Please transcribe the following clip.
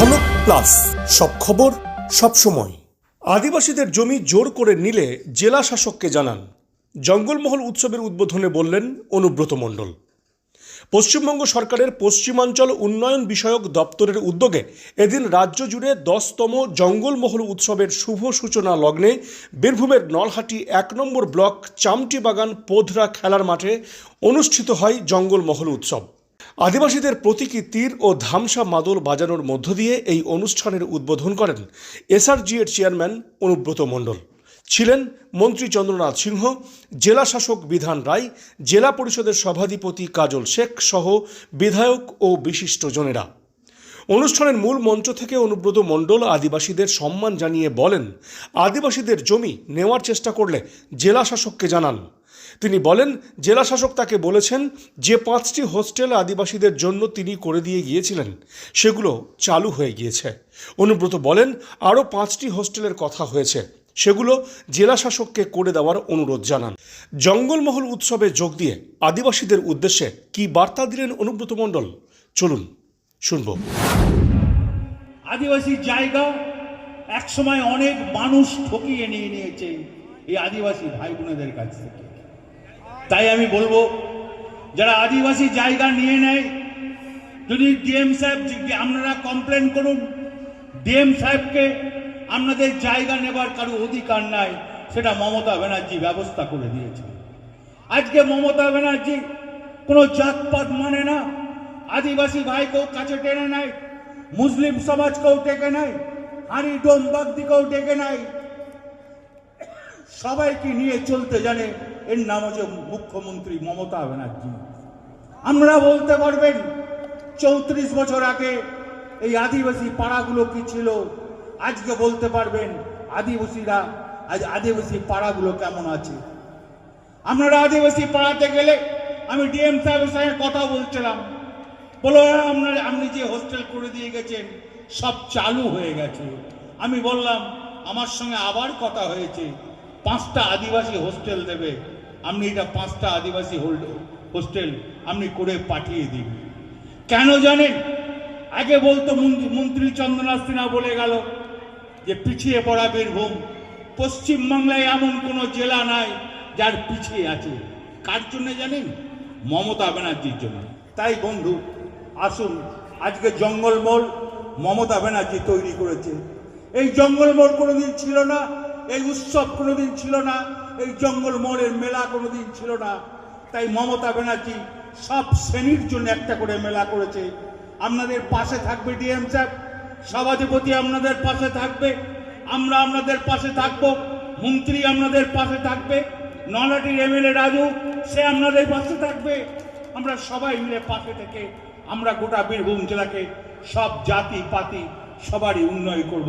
ঝলক প্লাস সব খবর, সব সময়। আদিবাসীদের জমি জোর করে নিলে জেলা শাসককে জানান। জঙ্গলমহল উৎসবের উদ্বোধনে বললেন অনুব্রত মণ্ডল। পশ্চিমবঙ্গ সরকারের পশ্চিমাঞ্চল উন্নয়ন বিষয়ক দপ্তরের উদ্যোগে এদিন রাজ্য জুড়ে দশতম জঙ্গলমহল উৎসবের শুভ সূচনা লগ্নে বীরভূমের নলহাটি এক নম্বর ব্লক চামটি বাগান পোধরা খেলার মাঠে অনুষ্ঠিত হয় জঙ্গলমহল উৎসব। আদিবাসীদের প্রতীকী তীর ও ধামসা মাদল বাজানোর মধ্য দিয়ে এই অনুষ্ঠানের উদ্বোধন করেন এসআরজি এর চেয়ারম্যান অনুব্রত মণ্ডল। ছিলেন মন্ত্রী চন্দ্রনাথ সিংহ, জেলা শাসক বিধান রায়, জেলা পরিষদের সভাধিপতি কাজল শেখ সহ বিধায়ক ও বিশিষ্টজনেরা অনুষ্ঠানের মূল মঞ্চ থেকে অনুব্রত মণ্ডল আদিবাসীদের সম্মান জানিয়ে বলেন, আদিবাসীদের জমি নেওয়ার চেষ্টা করলে জেলা শাসককে জানান তিনি বলেন জেলা শাসক তাকে বলেছেন, যে পাঁচটি হোস্টেল আদিবাসীদের জন্য তিনি করে দিয়ে গিয়েছিলেন, সেগুলো চালু হয়ে গিয়েছে। অনুব্রত বলেন, আরও পাঁচটি হোস্টেলের কথা হয়েছে, সেগুলো জেলা শাসককে করে দেওয়ার অনুরোধ জানান। জঙ্গলমহল উৎসবে যোগ দিয়ে আদিবাসীদের উদ্দেশ্যে কি বার্তা দিলেন অনুব্রত মণ্ডল? চলুন, শুনব। আদিবাসী জায়গা একসময় অনেক মানুষ ঠকিয়ে নিয়ে নিয়েছে এই আদিবাসী ভাই বোনেদের কাছ থেকে। তাই আমি বলব, যারা আদিবাসী জায়গা নিয়ে নেয়, যদি ডিএম সাহেব আপনারা কমপ্লেন করুন, ডিএম সাহেবকে আপনাদের জায়গা নেবার কারও অধিকার নাই, সেটা মমতা ব্যানার্জি ব্যবস্থা করে দিয়েছে। আজকে মমতা ব্যানার্জি কোনো জাতপাত মানে না, আদিবাসী ভাইকেও কাছে টেনে নেয়, মুসলিম সমাজকেও ডেকে নেয় হানি ডোম বাগদিকেও ডেকে নেয়। সবাইকে নিয়ে চলতে জানে এর নাম হচ্ছে মুখ্যমন্ত্রী মমতা ব্যানার্জি। আমরা বলতে পারবেন চৌত্রিশ বছর আগে এই আদিবাসী পাড়াগুলো কি ছিল? আজকে বলতে পারবেন আদিবাসীরা আজ আদিবাসী পাড়াগুলো কেমন আছে? আপনারা আদিবাসী পাড়াতে গেলে আমি ডিএম সাহেবের সঙ্গে কথা বলছিলাম। বলো হ্যাঁ, আপনার আপনি যে হোস্টেল করে দিয়ে গেছেন সব চালু হয়ে গেছে। আমি বললাম আমার সঙ্গে আবার কথা হয়েছে। পাঁচটা আদিবাসী হোস্টেল দেবে। আপনি এটা পাঁচটা আদিবাসী হোল্ড হোস্টেল আপনি করে পাঠিয়ে দিন। কেন জানেন? আগে বলতো মন্ত্রী- চন্দ্রনাথ সিনহা বলে গেল যে পিছিয়ে পড়া বীরভূম পশ্চিমবাংলায় এমন কোনো জেলা নাই যার পিছিয়ে আছে। কার জন্য জানেন? মমতা ব্যানার্জির জন্য। তাই বন্ধু, আসুন, আজকে জঙ্গলমহল মমতা ব্যানার্জি তৈরি করেছে। এই জঙ্গলমহল কোনোদিন ছিল না এই উৎসব কোনোদিন ছিল না, এই জঙ্গলমহলের মেলা কোনোদিন ছিল না। তাই মমতা ব্যানার্জি সব শ্রেণির জন্য একটা করে মেলা করেছে। আপনাদের পাশে থাকবে ডিএম সাহেব সভাধিপতি আপনাদের পাশে থাকবে, আমরা আপনাদের পাশে থাকব, মন্ত্রী আপনাদের পাশে থাকবে নলাটির এমএলএ রাজু, সে আপনাদের পাশে থাকবে। আমরা সবাই মিলে পাশে থেকে আমরা গোটা বীরভূম জেলাকে সব জাতি পাতি সবারই উন্নয়ন করব।